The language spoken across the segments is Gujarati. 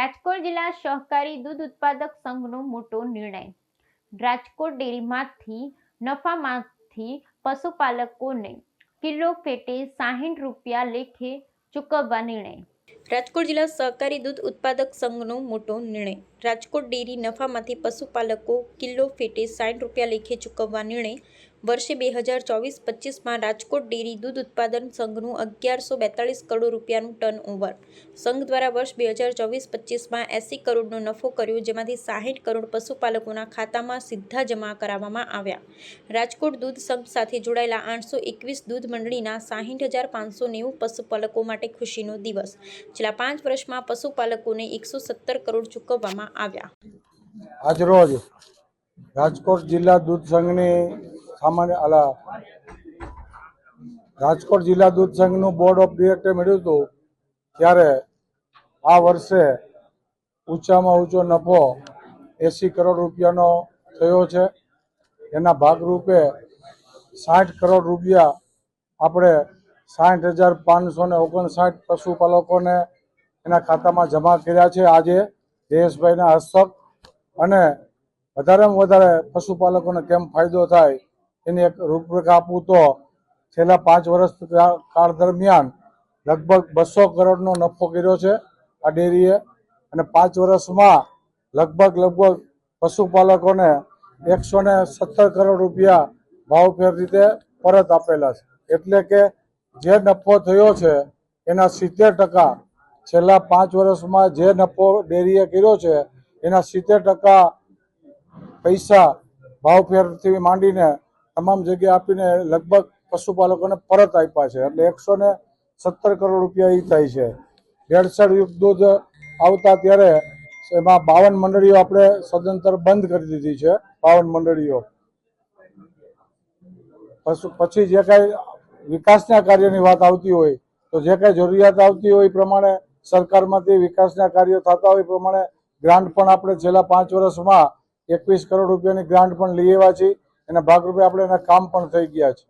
રાજકોટ જિલ્લા સહકારી દૂધ ઉત્પાદક સંઘનો મોટો નિર્ણય. રાજકોટ ડેરીમાંથી નફામાંથી પશુપાલકોને કિલો ફેટે સાહીઠ રૂપિયા લેખે ચૂકવવા નિર્ણય. રાજકોટ જિલ્લા સહકારી દૂધ ઉત્પાદક સંઘનો મોટો નિર્ણય. રાજકોટ ડેરી નફામાંથી પશુપાલકો કિલો ફેટે સાઠ રૂપિયા લેખે ચૂકવવા નિર્ણય. વર્ષે બે હજાર ચોવીસ પચીસમાં રાજકોટ ડેરી દૂધ ઉત્પાદન સંઘનું અગિયારસો બેતાળીસ કરોડ રૂપિયાનું ટર્ન ઓવર. સંઘ દ્વારા વર્ષ બે હજાર ચોવીસ પચીસમાં એંસી કરોડનો નફો કર્યો, જેમાંથી સાહીઠ કરોડ પશુપાલકોના ખાતામાં સીધા જમા કરાવવામાં આવ્યા. રાજકોટ દૂધ સંઘ સાથે જોડાયેલા આઠસો એકવીસ દૂધ મંડળીના સાહીઠ હજાર પાંચસો નેવું પશુપાલકો માટે ખુશીનો દિવસ. છેલ્લા પાંચ વર્ષમાં પશુપાલકોને એકસો સત્તર કરોડ ચૂકવવામાં આવ્યા. આજરોજ રાજકોટ જિલ્લા દૂધ સંઘની સામાન્ય આલા રાજકોટ જિલ્લા દૂધ સંઘનું બોર્ડ ઓફ ડિરેક્ટર મળ્યું હતું, ત્યારે આ વર્ષે ઊંચામાં ઊંચો નફો એંસી કરોડ રૂપિયાનો થયો છે. એના ભાગરૂપે સાઠ કરોડ રૂપિયા આપણે સાઠ હજાર પાંચસો ને ઓગણસાઠ પશુપાલકોને એના ખાતામાં જમા કર્યા છે. આજે જયેશભાઈના હસ્તક અને વધારેમાં વધારે પશુપાલકોને કેમ ફાયદો થાય એની એક રૂપરેખા આપું તો છેલ્લા પાંચ વર્ષ કાળ દરમિયાન લગભગ બસો કરોડનો નફો કર્યો છે આ ડેરીએ. અને પાંચ વર્ષમાં લગભગ લગભગ પશુપાલકોને એકસો ને સત્તર કરોડ રૂપિયા ભાવફેર રીતે પરત આપેલા છે. એટલે કે જે નફો થયો છે એના સિત્તેર ટકા છેલ્લા પાંચ વર્ષમાં જે નફો ડેરીએ કર્યો છે એના સિત્તેર ટકા પૈસા ભાવફેરથી માંડીને તમામ જગ્યાએ આપીને લગભગ પશુપાલકોને પરત આપ્યા છે. એટલે એકસો ને સત્તર કરોડ રૂપિયા એ થાય છે. ભેળસેળ યુક્ત દૂધ આવતા ત્યારે એમાં બાવન મંડળીઓ આપણે સદંતર બંધ કરી દીધી છે. બાવન મંડળીઓ. પછી જે કાંઈ વિકાસના કાર્યની વાત આવતી હોય, તો જે કાંઈ જરૂરિયાત આવતી હોય એ પ્રમાણે સરકારમાંથી વિકાસના કાર્યો થતા હોય પ્રમાણે ગ્રાન્ટ પણ આપણે છેલ્લા પાંચ વર્ષમાં એકવીસ કરોડ રૂપિયાની ગ્રાન્ટ પણ લઈ આવ્યા છીએ. એના ભાગરૂપે આપણે એના કામ પણ થઈ ગયા છે.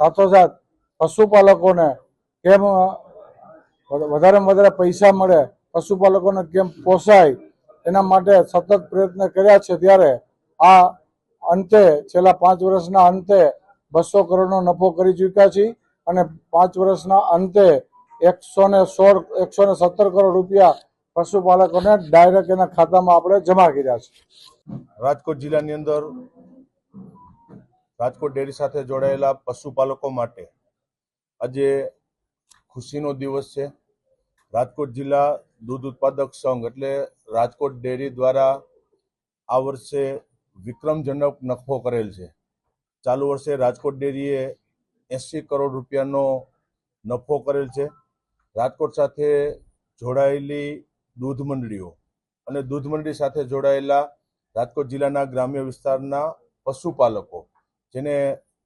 સાથોસાથ પશુપાલકોને કેમ વધારેમાં વધારે પૈસા મળે, પશુપાલકોને કેમ પોસાય, એના માટે સતત પ્રયત્ન કર્યા છે ત્યારે આ અંતે, છેલ્લા પાંચ વર્ષના અંતે બસો કરોડનો નફો કરી ચૂક્યા છીએ અને પાંચ વર્ષના અંતે એકસો ને સોળ એકસો ને સત્તર કરોડ રૂપિયા પશુપાલકોને ડાયરેક્ટ એના ખાતામાં આપણે જમા કર્યા છે. રાજકોટ જિલ્લાની અંદર રાજકોટ ડેરી સાથે જોડાયેલા પશુપાલકો માટે આજે ખુશીનો દિવસ છે. રાજકોટ જિલ્લા દૂધ ઉત્પાદક સંઘ એટલે રાજકોટ ડેરી દ્વારા આ વર્ષે વિક્રમજનક નફો કરેલ છે. ચાલુ વર્ષે રાજકોટ ડેરીએ એંસી કરોડ રૂપિયાનો નફો કરેલ છે. રાજકોટ સાથે જોડાયેલી દૂધ મંડળીઓ અને દૂધ મંડળી સાથે જોડાયેલા રાજકોટ જિલ્લાના ગ્રામ્ય વિસ્તારના પશુપાલકો જેને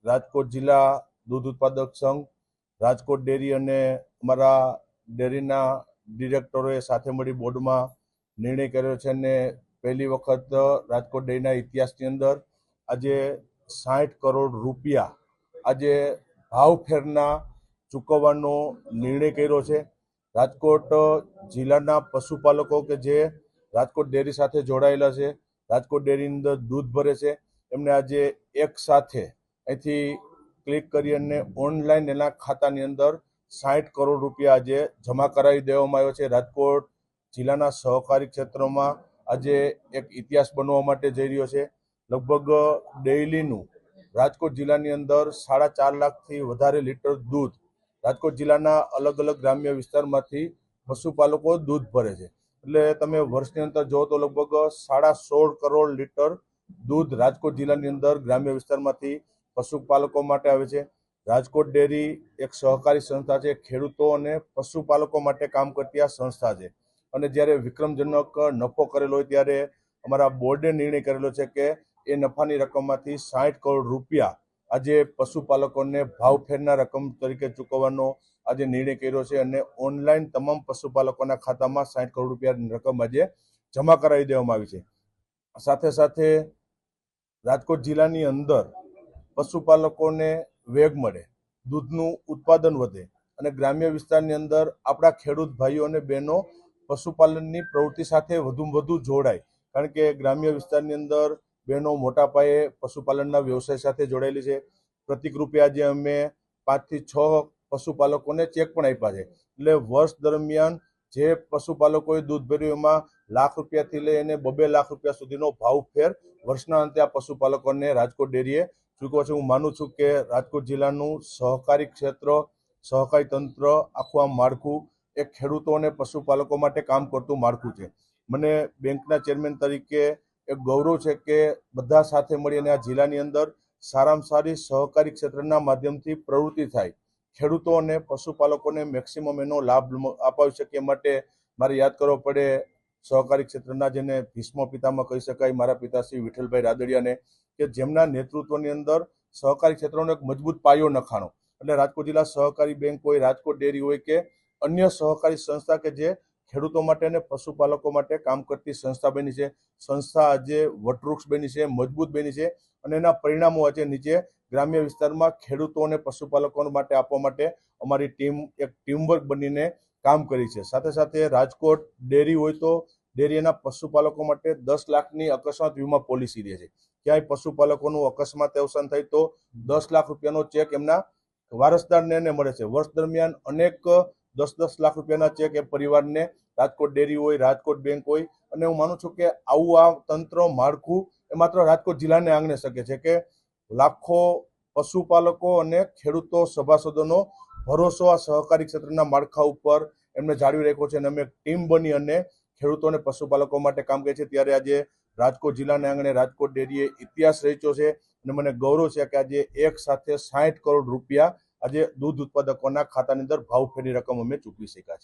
રાજકોટ જિલ્લા દૂધ ઉત્પાદક સંઘ, રાજકોટ ડેરી અને અમારા ડેરીના ડિરેક્ટરોએ સાથે મળી બોર્ડમાં નિર્ણય કર્યો છે અને પહેલી વખત રાજકોટ ડેરીના ઇતિહાસની અંદર આજે સાઠ કરોડ રૂપિયા આજે ભાવફેરના ચૂકવવાનો નિર્ણય કર્યો છે. રાજકોટ જિલ્લાના પશુપાલકો કે જે રાજકોટ ડેરી સાથે જોડાયેલા છે, રાજકોટ ડેરીની અંદર દૂધ ભરે છે એમને આજે એક સાથે અહીંથી ક્લિક કરી અને ઓનલાઈન એના ખાતાની અંદર સાઠ કરોડ રૂપિયા આજે જમા કરાવી દેવામાં આવ્યો છે. રાજકોટ જિલ્લાના સહકારી ક્ષેત્રમાં આજે એક ઇતિહાસ બનવા માટે જઈ રહ્યો છે. લગભગ ડેઇલીનું રાજકોટ જિલ્લાની અંદર સાડા ચાર લાખથી વધારે લીટર દૂધ રાજકોટ જિલ્લાના અલગ અલગ ગ્રામ્ય વિસ્તારમાંથી પશુપાલકો દૂધ ભરે છે. એટલે તમે વર્ષની અંદર જો તો લગભગ સાડા સોળ કરોડ લીટર દૂધ રાજકોટ જિલ્લાની અંદર ગ્રામ્ય વિસ્તારમાંથી પશુપાલકો માટે આવે છે. રાજકોટ ડેરી એક સહકારી સંસ્થા છે. ખેડૂતો અને પશુપાલકો માટે કામ કરતી આ સંસ્થા છે. અને જ્યારે વિક્રમજનક નફો કરેલો હોય ત્યારે અમારા બોર્ડે નિર્ણય કરેલો છે કે એ નફાની રકમમાંથી સાઠ કરોડ રૂપિયા આજે પશુપાલકોને ભાવફેરના રકમ તરીકે ચૂકવવાનો આજે નિર્ણય કર્યો છે અને ઓનલાઈન તમામ પશુપાલકોના ખાતામાં સાઠ કરોડ રૂપિયાની રકમ આજે જમા કરાવી દેવામાં આવી છે. સાથે સાથે રાજકોટ જિલ્લાની અંદર પશુપાલકોને વેગ મળે, દૂધનું ઉત્પાદન વધે અને ગ્રામ્ય વિસ્તારની અંદર આપણા ખેડૂત ભાઈઓ અને બહેનો પશુપાલનની પ્રવૃત્તિ સાથે વધુમાં વધુ જોડાય. કારણ કે ગ્રામ્ય વિસ્તારની અંદર બહેનો મોટા પાયે પશુપાલનના વ્યવસાય સાથે જોડાયેલી છે. પ્રતિકરૂપે આજે અમે પાંચથી છ પશુપાલકોને ચેક પણ આપ્યા છે. એટલે વર્ષ દરમિયાન જે પશુપાલકોએ દૂધ ભર્યું લાખ રૂપિયાથી લઈ અને બબે લાખ રૂપિયા સુધીનો ભાવ ફેર વર્ષના અંતે આ પશુપાલકોને રાજકોટ ડેરીએ ચૂકવો છે. હું માનું છું કે રાજકોટ જિલ્લાનું સહકારી ક્ષેત્ર, સહકારી તંત્ર આખું આ માળખું, એ ખેડૂતો અને પશુપાલકો માટે કામ કરતું માળખું છે. મને બેંકના ચેરમેન તરીકે એક ગૌરવ છે કે બધા સાથે મળીને આ જિલ્લાની અંદર સારામાં સારી સહકારી ક્ષેત્રના માધ્યમથી પ્રવૃત્તિ થાય. ખેડૂતો અને પશુપાલકોને મેક્સિમમ એનો લાભ અપાવી શકે માટે મારે યાદ કરવો પડે. સહકારી ક્ષેત્રના જેને ભીષ્મ પિતામાં કહી શકાય, મારા પિતાશ્રી વિઠ્ઠલભાઈ રાદડિયાને કે જેમના નેતૃત્વની અંદર સહકારી ક્ષેત્રનો એક મજબૂત પાયો નખાણો. એટલે રાજકોટ જિલ્લા સહકારી બેંક હોય, રાજકોટ ડેરી હોય કે અન્ય સહકારી સંસ્થા કે જે ખેડૂતો માટે અને પશુપાલકો માટે કામ કરતી સંસ્થા બની છે. સંસ્થા આજે વટવૃક્ષ બની છે, મજબૂત બની છે અને એના પરિણામો આજે નીચે ગ્રામ્ય વિસ્તારમાં ખેડૂતો અને પશુપાલકો માટે આપવા માટે અમારી ટીમ એક ટીમવર્ક બનીને કામ કરી છે. સાથે સાથે રાજકોટ ડેરી હોય તો ડેરીના પશુપાલકો માટે દસ લાખની અકસ્માત વીમા પોલિસી દે છે. ક્યાંય પશુપાલકોનું અકસ્માત અવસાન થાય તો દસ લાખ રૂપિયાનો ચેક એમના વારસદારને મળે છે. વર્ષ દરમિયાન અનેક દસ દસ લાખ રૂપિયાના ચેક એ પરિવારને. રાજકોટ ડેરી હોય, રાજકોટ બેંક હોય. અને હું માનું છું કે આવું આ તંત્ર માળખું એ માત્ર રાજકોટ જિલ્લાને આંગણે શકે છે કે લાખો પશુપાલકો અને ખેડૂતો, સભાસદોનો ભરોસો આ સહકારી ક્ષેત્રના માળખા ઉપર એમને જાળવી રાખ્યો છે અને અમે ટીમ બની અને ખેડૂતો અને પશુપાલકો માટે કામ કરીએ છીએ. ત્યારે આજે રાજકોટ જિલ્લાના આંગણે રાજકોટ ડેરીએ ઇતિહાસ રચ્યો છે અને મને ગૌરવ છે કે આજે એક સાથે સાઠ કરોડ રૂપિયા આજે દૂધ ઉત્પાદકોના ખાતાની અંદર ભાવ ફેરી રકમ અમે ચૂકવી શક્યા છે